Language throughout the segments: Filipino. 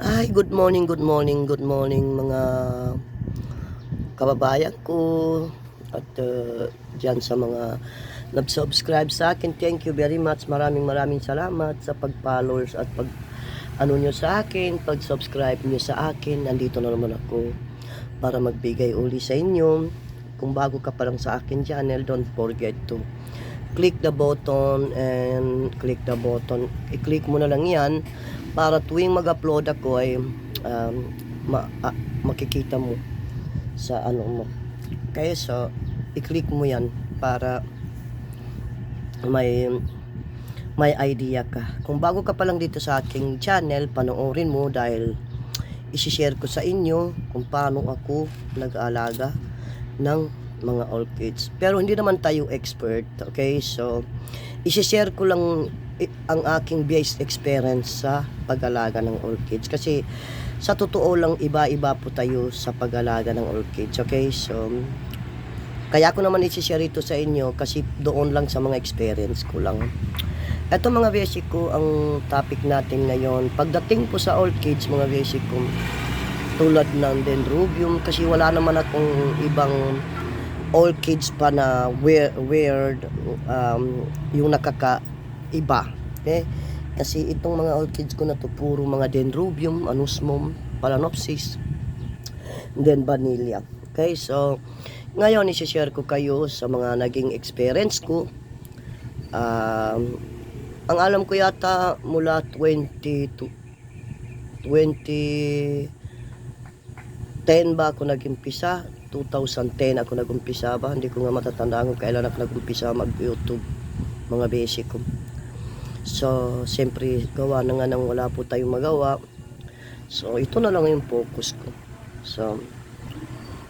Ay, good morning, good morning, good morning mga kababayan ko at uh, dyan sa mga nag-subscribe sa akin. Thank you very much. Maraming maraming salamat sa pag-followers at pag ano nyo sa akin, pag-subscribe nyo sa akin. Nandito na naman ako para magbigay uli sa inyo. Kung bago ka pa lang sa akin channel, don't forget to click the button and click the button. I-click mo na lang yan para tuwing mag-upload ako ay um, ma- ah, makikita mo sa ano mo. Kaya so, i-click mo yan para may may idea ka. Kung bago ka pa lang dito sa aking channel, panoorin mo dahil isi-share ko sa inyo kung paano ako nag-aalaga ng mga orchids. Pero hindi naman tayo expert, okay? So, isi-share ko lang ang aking based experience sa pag-alaga ng orchids. Kasi, sa totoo lang, iba-iba po tayo sa pag-alaga ng orchids, okay? So, kaya ko naman isi-share ito sa inyo kasi doon lang sa mga experience ko lang. Ito mga basic ko, ang topic natin ngayon. Pagdating po sa orchids, mga basic ko, tulad ng dendrobium, kasi wala naman akong ibang orchids pa na weird, um, yung nakakaiba. Okay? Kasi itong mga orchids ko na to puro mga dendrobium, anosmum, phalaenopsis, then vanilla. Okay, so ngayon i-share ko kayo sa mga naging experience ko. Um, ang alam ko yata mula 20 to 20 10 ba ako nag-umpisa 2010 ako nag-umpisa ba hindi ko nga matatandaan kung kailan ako nag-umpisa mag-youtube mga basic ko so siyempre gawa na nga nang wala po tayong magawa. So ito na lang yung focus ko. So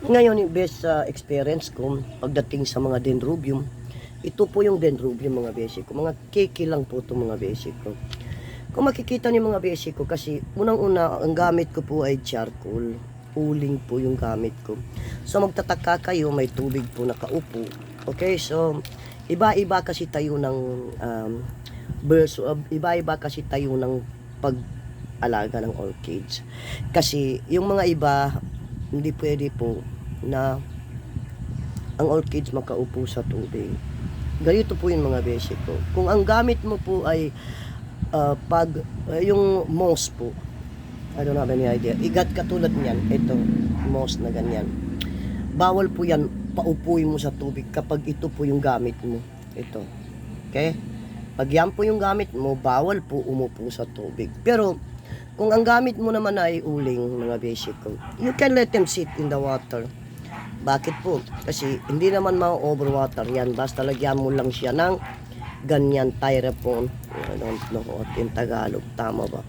ngayon best sa experience ko pagdating sa mga dendrobium ito po yung dendrobium mga basic ko. Mga kiki lang po ito mga basic ko. Kung makikita niyo mga basic ko kasi unang-una ang gamit ko po ay charcoal. Uling po yung gamit ko. So magtataka kayo may tubig po nakaupo. Okay so iba-iba kasi tayo ng um, verso, uh, iba-iba kasi tayo ng pag-alaga ng orchids. Kasi yung mga iba hindi pwede po na ang orchids makaupo sa tubig. Ganito po yung mga basic ko kung ang gamit mo po ay uh, pag uh, yung moss po I don't have any idea. Igat katulad niyan ito moss na ganyan. Bawal po yan paupuin mo sa tubig kapag ito po yung gamit mo. Ito. Okay pag yan po yung gamit mo bawal po umupo sa tubig pero kung ang gamit mo naman ay uling mga ko you can let them sit in the water bakit po? Kasi hindi naman ma-overwater yan. Basta lagyan mo lang siya ng ganyan tyrapon. I don't know what in Tagalog. Tama ba?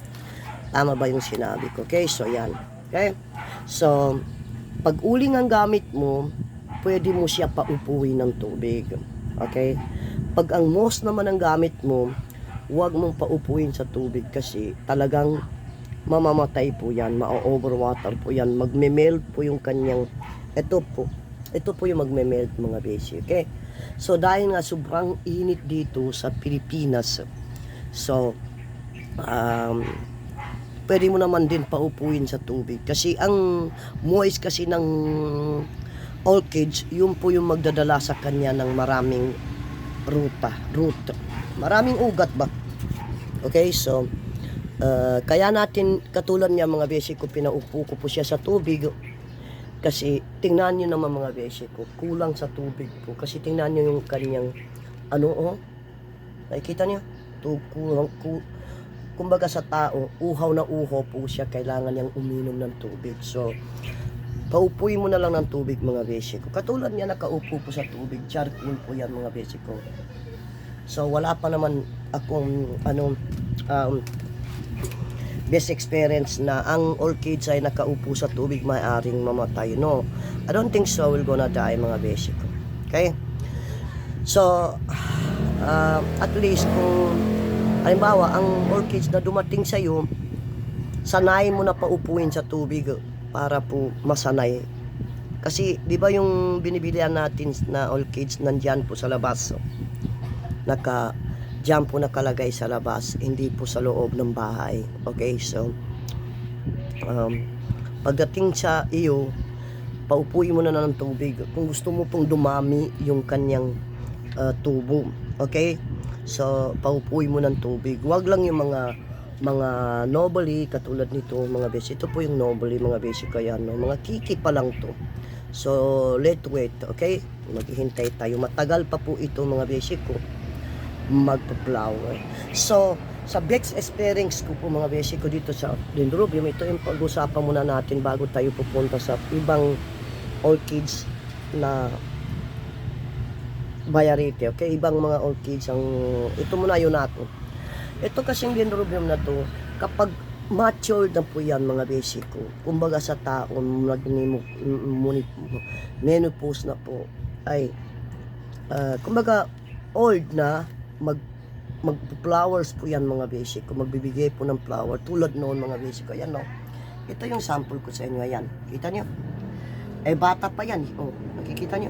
Tama ba yung sinabi ko? Okay, so yan. Okay? So, pag uling ang gamit mo, pwede mo siya paupuin ng tubig. Okay? Pag ang moss naman ang gamit mo, huwag mong paupuin sa tubig kasi talagang mamamatay po yan, ma-overwater po yan, magme-melt po yung kanyang ito po, ito po yung magme-melt mga basic, okay? So dahil nga sobrang init dito sa Pilipinas, so um, pwede mo naman din paupuin sa tubig kasi ang moist kasi ng orchids, yun po yung magdadala sa kanya ng maraming ruta, root. Maraming ugat ba? Okay, so uh, kaya natin katulad niya mga basic ko pinaupo ko po siya sa tubig. Kasi tingnan niyo naman mga basic ko kulang sa tubig po. Kasi tingnan niyo yung kanyang ano oh. Nakikita niyo? Kulang ku, kumbaga sa tao uhaw na uhaw po siya kailangan niyang uminom ng tubig. So paupuin mo na lang ng tubig mga basic ko katulad niya nakaupo po sa tubig charcoal po yan mga basic ko so wala pa naman akong ano um, best experience na ang orchids ay nakaupo sa tubig maaaring mamatay. No, I don't think so will gonna die mga basic ko. Okay? So, uh, at least kung halimbawa ang orchids na dumating sa iyo, sanay mo na paupuin sa tubig para po masanay. Kasi 'di ba yung binibilihan natin na orchids nandiyan po sa labas. So, naka Diyan po nakalagay sa labas, hindi po sa loob ng bahay. Okay, so Um, pagdating sa iyo, paupuin mo na ng tubig. Kung gusto mo pong dumami yung kanyang uh, tubo. Okay? So, paupuin mo ng tubig. Huwag lang yung mga mga nobly katulad nito mga beses. Ito po yung nobly mga beses kaya no. Mga kiki pa lang to. So, let wait. Okay? Maghihintay tayo. Matagal pa po ito mga beses ko magpa-flower. So, sa Bex experience ko po mga beses ko dito sa Dendrobium, ito yung pag-usapan muna natin bago tayo pupunta sa ibang orchids na bayarite, okay? Ibang mga orchids ang ito muna yun nato. Ito kasing dendrobium na to, kapag matured na po yan mga basic ko. Kumbaga sa tao, menopause na po, ay, ah, kumbaga, old na, mag mag-flowers po yan mga basic ko. Magbibigay po ng flower. Tulad noon mga basic ko. Yan no. Ito yung sample ko sa inyo. Ayan. Kita nyo? Eh bata pa yan. Oh, nakikita nyo?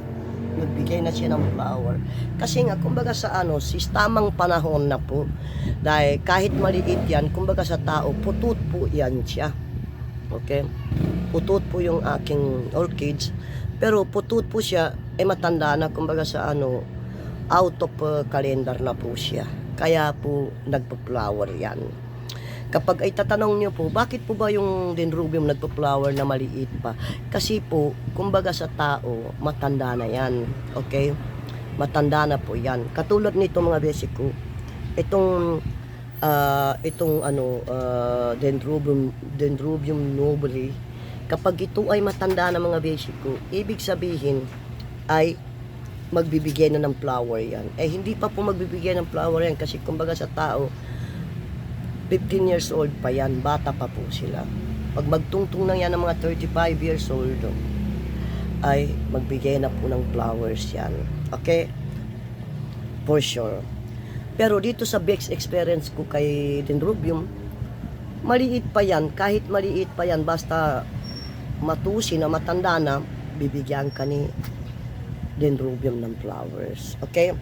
Nagbigay na siya ng flower. Kasi nga, kumbaga sa ano, sistamang panahon na po. Dahil kahit maliit yan, kumbaga sa tao, putut po yan siya. Okay? Putut po yung aking orchids. Pero putut po siya, eh matanda na, kumbaga sa ano, out of uh, calendar na po siya. Kaya po nagpa-flower yan. Kapag ay tatanong niyo po, bakit po ba yung dendrobium nagpa-flower na maliit pa? Kasi po, kumbaga sa tao, matanda na yan. Okay? Matanda na po yan. Katulad nito mga basic ko, itong ah, itong ano ah, dendrobium dendrobium nobile kapag ito ay matanda na mga basic ko ibig sabihin ay magbibigay na ng flower yan. Eh, hindi pa po magbibigay ng flower yan kasi kumbaga sa tao, 15 years old pa yan, bata pa po sila. Pag magtungtong na yan ng mga 35 years old, ay magbigay na po ng flowers yan. Okay? For sure. Pero dito sa Bex experience ko kay Dendrobium, maliit pa yan, kahit maliit pa yan, basta matusi na matanda na, bibigyan ka ni dendrobium ng flowers. Okay?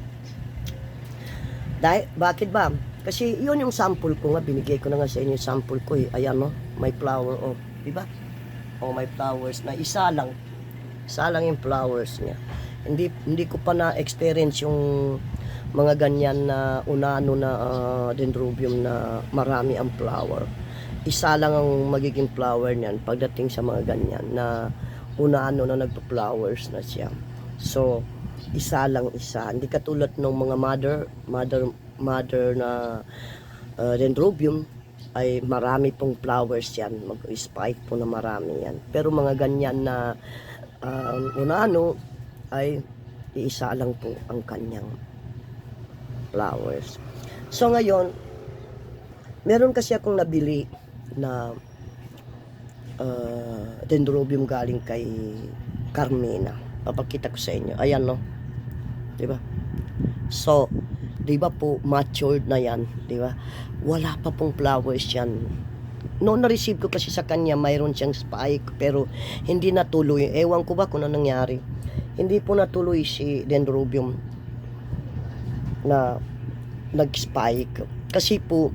Dahil, bakit ba? Kasi yun yung sample ko nga, binigay ko na nga sa inyo yung sample ko eh. Ayan no, may flower oh, di ba? Oh, may flowers na isa lang. Isa lang yung flowers niya. Hindi hindi ko pa na-experience yung mga ganyan na unano na ah, dendrobium na marami ang flower. Isa lang ang magiging flower niyan pagdating sa mga ganyan na unano na nagpa-flowers na siya. So, isa lang isa. Hindi katulad ng mga mother, mother, mother na uh, dendrobium ay marami pong flowers yan. Mag-spike po na marami yan. Pero mga ganyan na um, unano ay iisa lang po ang kanyang flowers. So ngayon, meron kasi akong nabili na uh, dendrobium galing kay Carmena papakita ko sa inyo. Ayan, no? Di ba? So, di ba po, matured na yan, di ba? Wala pa pong flowers yan. Noong na-receive ko kasi sa kanya, mayroon siyang spike, pero hindi natuloy. Ewan ko ba kung ano nangyari. Hindi po natuloy si Dendrobium na nag-spike. Kasi po,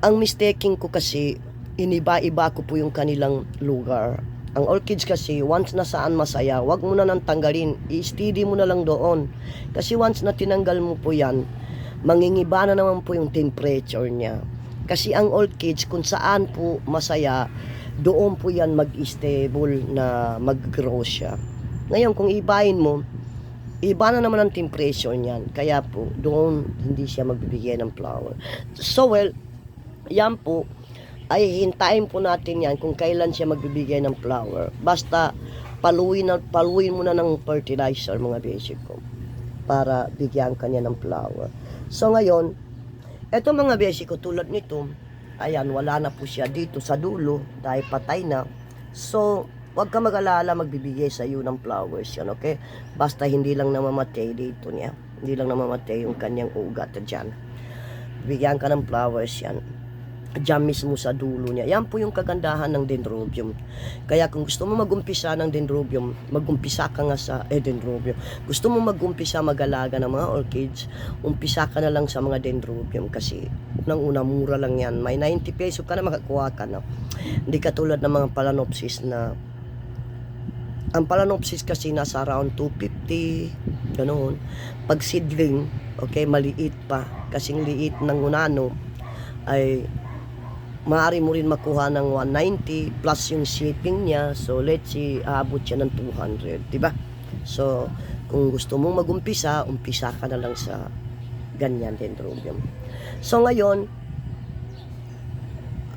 ang mistaking ko kasi, iniba-iba ko po yung kanilang lugar ang orchids kasi, once na saan masaya, wag mo na nang tanggalin. I-steady mo na lang doon. Kasi once na tinanggal mo po yan, mangingiba na naman po yung temperature niya. Kasi ang orchids, kung saan po masaya, doon po yan mag-stable na mag-grow siya. Ngayon, kung ibahin mo, iba na naman ang temperature niyan. Kaya po, doon hindi siya magbibigay ng flower. So well, yan po, ay hintayin po natin yan kung kailan siya magbibigay ng flower. Basta paluin, na, paluin mo na ng fertilizer mga basic ko para bigyan kanya ng flower. So ngayon, eto mga basic ko tulad nito, ayan, wala na po siya dito sa dulo dahil patay na. So, wag ka mag-alala magbibigay sa iyo ng flowers yan, okay? Basta hindi lang namamatay dito niya. Hindi lang namamatay yung kanyang ugat dyan. Bigyan ka ng flowers yan dyan mismo sa dulo niya. Yan po yung kagandahan ng dendrobium. Kaya kung gusto mo magumpisa ng dendrobium, magumpisa ka nga sa eh, dendrobium. Gusto mo magumpisa mag-alaga ng mga orchids, umpisa ka na lang sa mga dendrobium kasi nang una mura lang yan. May 90 peso ka na makakuha ka na. Hindi katulad ng mga palanopsis na ang palanopsis kasi nasa around 250, ganoon. Pag seedling, okay, maliit pa. Kasing liit ng unano ay maaari mo rin makuha ng 190 plus yung shipping niya. So, let's say, aabot siya ng 200, di ba? So, kung gusto mong magumpisa, umpisa ka na lang sa ganyan dendrobium. So, ngayon,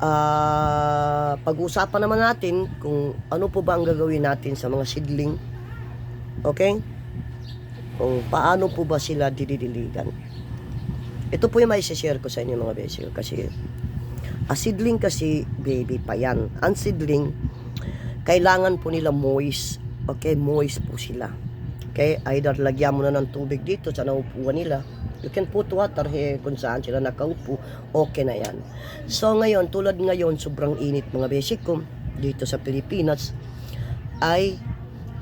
ah pag-usapan naman natin kung ano po ba ang gagawin natin sa mga seedling. Okay? Kung paano po ba sila dididiligan. Ito po yung may share ko sa inyo mga besyo kasi a seedling kasi baby pa yan. Ang seedling kailangan po nila moist. Okay, moist po sila. Okay, either lagyan mo na ng tubig dito sa naupuan nila. You can put water here kung saan sila nakaupo. Okay na yan. So ngayon, tulad ngayon, sobrang init mga basic ko dito sa Pilipinas ay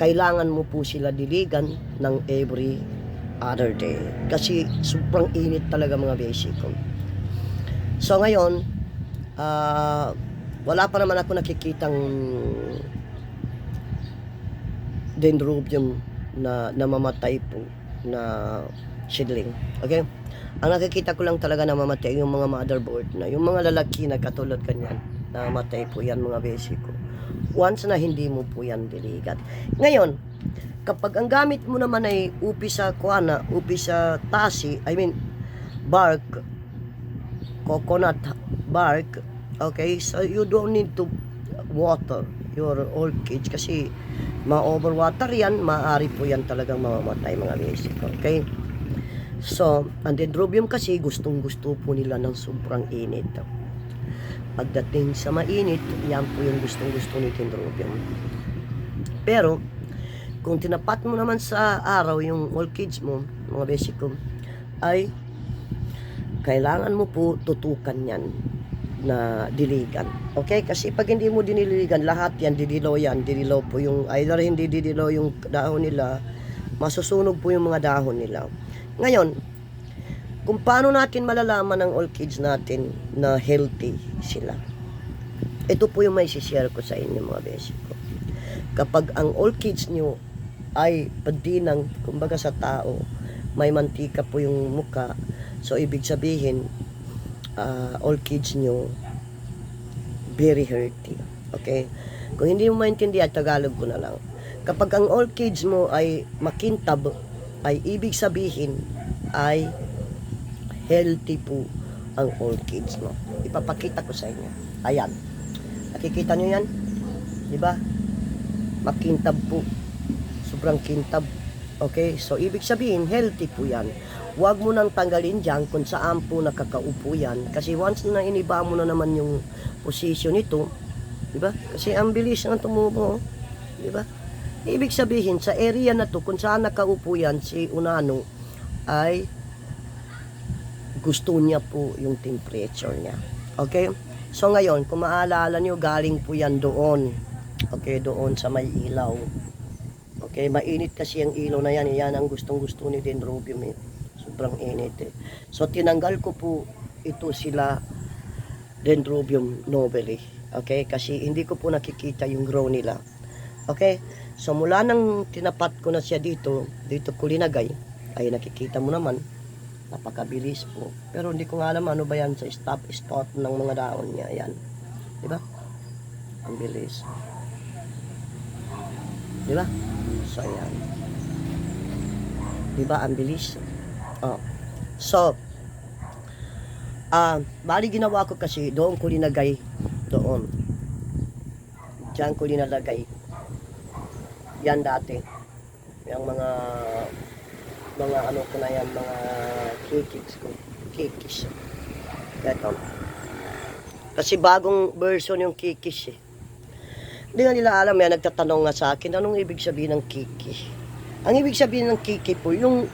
kailangan mo po sila diligan ng every other day. Kasi sobrang init talaga mga basic ko. So ngayon, ah, wala pa naman ako nakikitang dendrobium na namamatay po na seedling. Okay? Ang nakikita ko lang talaga na mamatay yung mga motherboard na, yung mga lalaki na katulad kanyan, namatay po yan mga basic ko. Once na hindi mo po yan diligan. Ngayon, kapag ang gamit mo naman ay upi sa kuana, upi sa tasi, I mean, bark, coconut bark, okay, so you don't need to water your orchids kasi ma-overwater yan, maaari po yan talagang mamamatay mga basic, okay? So, ang dendrobium kasi gustong gusto po nila ng sobrang init. Pagdating sa mainit, yan po yung gustong gusto ni dendrobium. Pero, kung tinapat mo naman sa araw yung orchids mo, mga basic ko, ay kailangan mo po tutukan yan na diligan. Okay? Kasi pag hindi mo diniligan, lahat yan, didilaw yan. Didilaw po yung, either hindi didilaw yung dahon nila, masusunog po yung mga dahon nila. Ngayon, kung paano natin malalaman ng orchids natin na healthy sila. Ito po yung may share ko sa inyo mga beshi ko. Kapag ang orchids nyo ay padinang, kumbaga sa tao, may mantika po yung muka, so ibig sabihin, uh, orchids nyo very healthy. Okay? Kung hindi mo maintindihan, Tagalog ko na lang. Kapag ang orchids mo ay makintab, ay ibig sabihin ay healthy po ang orchids mo. Ipapakita ko sa inyo. Ayan. Nakikita nyo yan? Di ba? Makintab po. Sobrang kintab. Okay? So, ibig sabihin, healthy po yan. Huwag mo nang tanggalin dyan kung saan po nakakaupo yan. Kasi once na iniba mo na naman yung position nito, di ba? Kasi ang bilis ng tumubo, di ba? Ibig sabihin, sa area na to, kung saan nakaupo yan, si Unano, ay gusto niya po yung temperature niya. Okay? So ngayon, kung maalala nyo, galing po yan doon. Okay, doon sa may ilaw. Okay, mainit kasi ang ilaw na yan. Yan ang gustong gusto ni Dendrobium eh. Sobrang init eh. So tinanggal ko po ito sila Dendrobium nobile. Okay, kasi hindi ko po nakikita yung grow nila. Okay, so mula nang tinapat ko na siya dito, dito ko linagay, ay nakikita mo naman, napakabilis po. Pero hindi ko nga alam ano ba yan sa stop start ng mga daon niya. Yan. Di ba? Ang bilis. Di ba? So, yan. Di ba? Ang bilis. Oh. So, ah, bali ginawa ko kasi doon ko linagay doon. Diyan ko linalagay. Yan dati. Yung mga mga ano ko na yan, mga kikis ko. Kikis. Ito. Kasi bagong version yung kikis eh. Hindi nga nila alam yan, nagtatanong nga sa akin, anong ibig sabihin ng kiki? Ang ibig sabihin ng kiki po, yung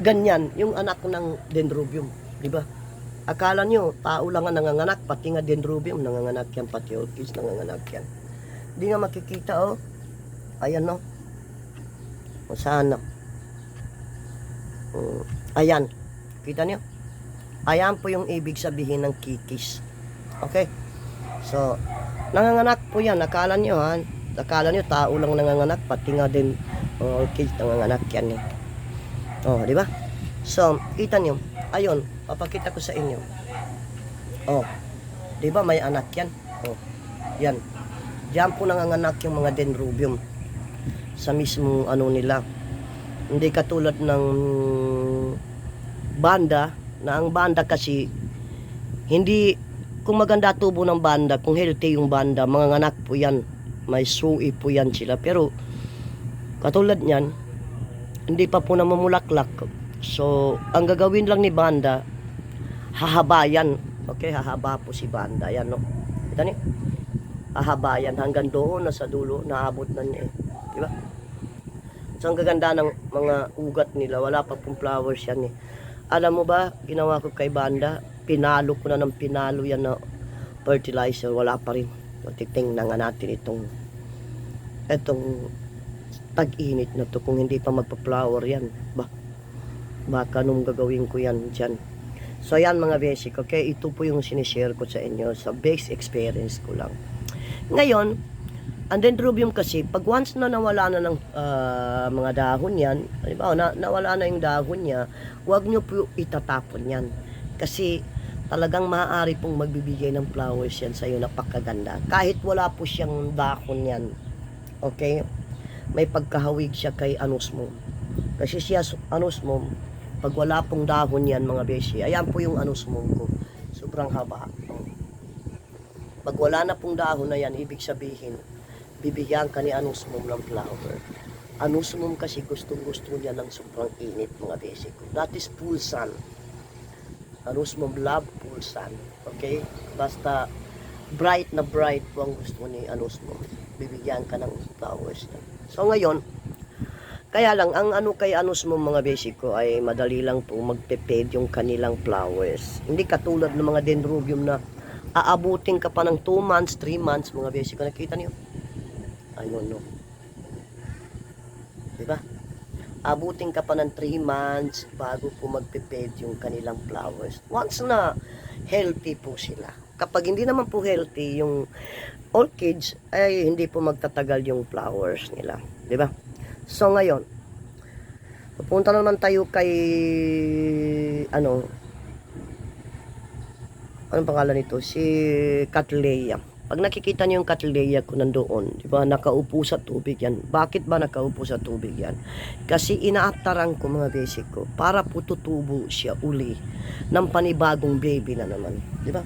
ganyan, yung anak ng dendrobium, di ba? Akala nyo, tao lang ang nanganganak, pati nga dendrobium, nanganganak yan, pati orchids, nanganganak yan. Hindi nga makikita, oh. Ayan, no. O saan, no. Mm, ayan. Kita nyo? Ayan po yung ibig sabihin ng kikis. Okay? So, Nanganganak po yan. Akala nyo ha. Akala nyo tao lang nanganganak. Pati nga din mga orchids nanganganak yan eh. Oh, di ba? So, kita nyo. Ayun, papakita ko sa inyo. Oh, di ba may anak yan? Oh, yan. Diyan po nanganganak yung mga dendrobium sa mismong ano nila. Hindi katulad ng banda, na ang banda kasi hindi kung maganda tubo ng banda, kung healthy yung banda, mga anak po yan. May sui po yan sila. Pero katulad niyan, hindi pa po namumulaklak. So, ang gagawin lang ni banda, hahaba yan. Okay, hahaba po si banda. Yan, no? Kita niyo? Hahaba yan hanggang doon, nasa dulo, naabot na niya eh. Di ba? So, ang gaganda ng mga ugat nila, wala pa pong flowers yan eh. Alam mo ba, ginawa ko kay banda, pinalo ko na ng pinalo yan na fertilizer, wala pa rin. So, titingnan nga natin itong itong tag-init na to kung hindi pa magpa-flower yan. Ba, baka nung gagawin ko yan dyan. So, yan mga basic, okay? Ito po yung sinishare ko sa inyo sa base experience ko lang. Ngayon, ang dendrobium kasi, pag once na nawala na ng ah, mga dahon yan, halimbawa, na, nawala na yung dahon niya, huwag nyo po itatapon yan. Kasi talagang maaari pong magbibigay ng flowers yan sa iyo napakaganda. Kahit wala po siyang dahon yan. Okay? May pagkahawig siya kay anosmum. Kasi siya anosmum, pag wala pong dahon yan mga beshi, ayan po yung anosmum ko. Sobrang haba. Pag wala na pong dahon na yan, ibig sabihin, bibigyan ka ni anosmum ng flower. Anosmum kasi gustong gusto niya ng sobrang init mga beshi ko. That is full sun. Anosmum love full sun. Okay? Basta bright na bright po ang gusto ni anosmum. Bibigyan ka ng flowers. niya. So ngayon, kaya lang, ang ano kay anosmum mga basic ko ay madali lang po magpeped yung kanilang flowers. Hindi katulad ng mga dendrobium na aabutin ka pa ng 2 months, 3 months mga basic ko. Nakita niyo? Ayun no. Diba? abutin ka pa ng 3 months bago po magpiped yung kanilang flowers. Once na healthy po sila. Kapag hindi naman po healthy yung orchids, ay hindi po magtatagal yung flowers nila. Ba? So ngayon, pupunta na naman tayo kay ano anong pangalan nito? Si Cattleya. Pag nakikita niyo yung Cattleya ko nandoon, di ba, nakaupo sa tubig yan. Bakit ba nakaupo sa tubig yan? Kasi inaataran ko mga basic ko para po tutubo siya uli ng panibagong baby na naman. Di ba?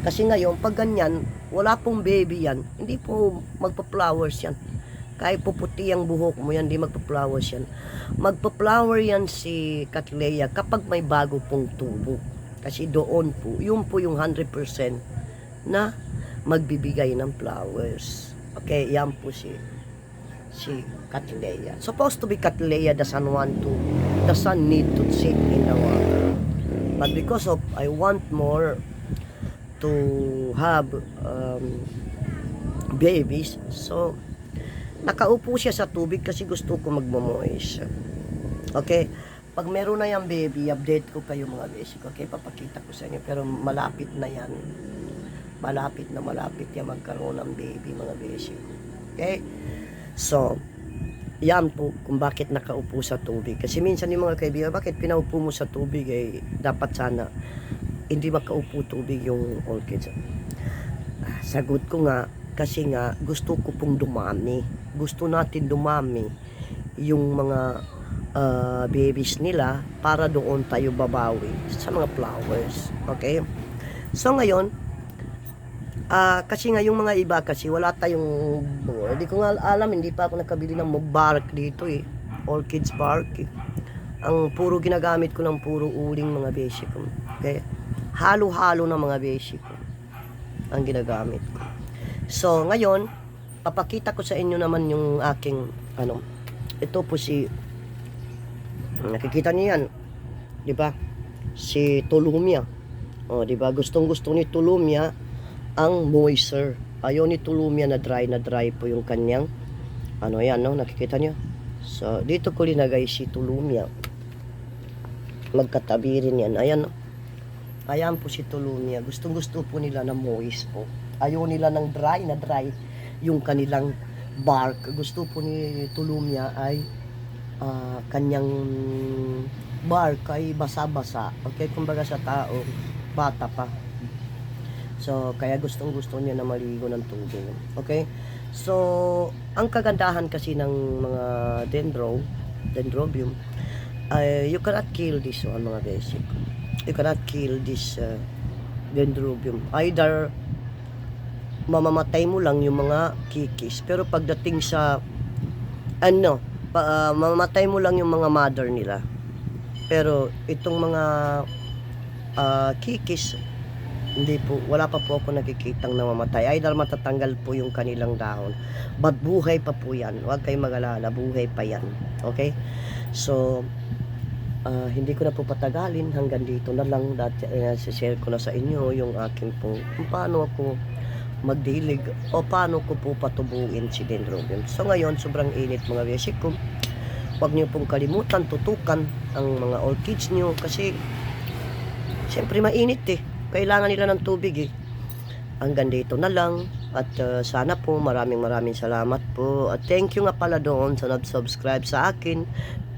Kasi ngayon, pag ganyan, wala pong baby yan, hindi po magpa-flowers yan. Kahit puputi ang buhok mo yan, hindi magpa-flowers yan. Magpa-flower yan si Cattleya kapag may bago pong tubo. Kasi doon po, yun po yung 100% na magbibigay ng flowers. Okay, yan po si si Cattleya. Supposed to be Cattleya doesn't want to, doesn't need to sit in the water. But because of, I want more to have um, babies, so nakaupo siya sa tubig kasi gusto ko magmamoist. Okay? Pag meron na yung baby, update ko kayo mga basic. Okay? Papakita ko sa inyo. Pero malapit na yan. Malapit na malapit yan magkaroon ng baby mga basic. Okay? So, yan po kung bakit nakaupo sa tubig. Kasi minsan yung mga kaibigan, bakit pinaupo mo sa tubig eh, dapat sana hindi makaupo tubig yung orchids. Ah, Sagot ko nga, kasi nga gusto ko pong dumami. Gusto natin dumami yung mga ah, babies nila para doon tayo babawi sa mga flowers. Okay? So ngayon, ah kasi nga yung mga iba kasi wala tayong hindi ko nga alam, hindi pa ako nakabili ng bark dito eh. Orchids bark eh. Ang puro ginagamit ko ng puro uling mga basic. Okay? Halo-halo na mga basic ko ang ginagamit ko. So, ngayon, papakita ko sa inyo naman yung aking, ano, ito po si, nakikita niyo di ba? Si Tulumia. O, di ba? Gustong gusto ni Tulumia ang moisture. Ayaw ni Tulumia na dry na dry po yung kanyang, ano yan, no? Nakikita niyo? So, dito ko linagay si Tulumia. Magkatabi rin yan. Ayan, no? Ayan po si Tulumia. Gustong gusto po nila na moist po. Ayaw nila ng dry na dry yung kanilang bark. Gusto po ni Tulumia ay ah, kanyang bark ay basa-basa. Okay, kumbaga sa tao, bata pa. So, kaya gustong gusto niya na maligo ng tubig. Okay? So, ang kagandahan kasi ng mga dendro, dendrobium, ay you cannot kill this one mga basic. You cannot kill this uh, dendrobium. Either mamamatay mo lang yung mga kikis. Pero pagdating sa ano, pa, ah, mamamatay mo lang yung mga mother nila. Pero itong mga ah, kikis, hindi po, wala pa po ako nakikitang namamatay. Either matatanggal po yung kanilang dahon. But buhay pa po yan. Huwag kayong mag-alala, buhay pa yan. Okay? So, ah, hindi ko na po patagalin hanggang dito na lang. Dati, uh, share ko na sa inyo yung aking po, kung paano ako magdilig o paano ko po patubuin si Dendrobium. So ngayon, sobrang init mga basic ko. Huwag niyo pong kalimutan, tutukan ang mga orchids niyo kasi siyempre mainit eh. Kailangan nila ng tubig eh. Hanggang dito na lang. At uh, sana po maraming maraming salamat po. At thank you nga pala doon sa nag-subscribe sa akin.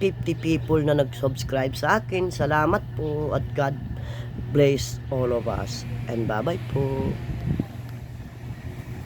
50 people na nag-subscribe sa akin. Salamat po at God bless all of us. And bye-bye po.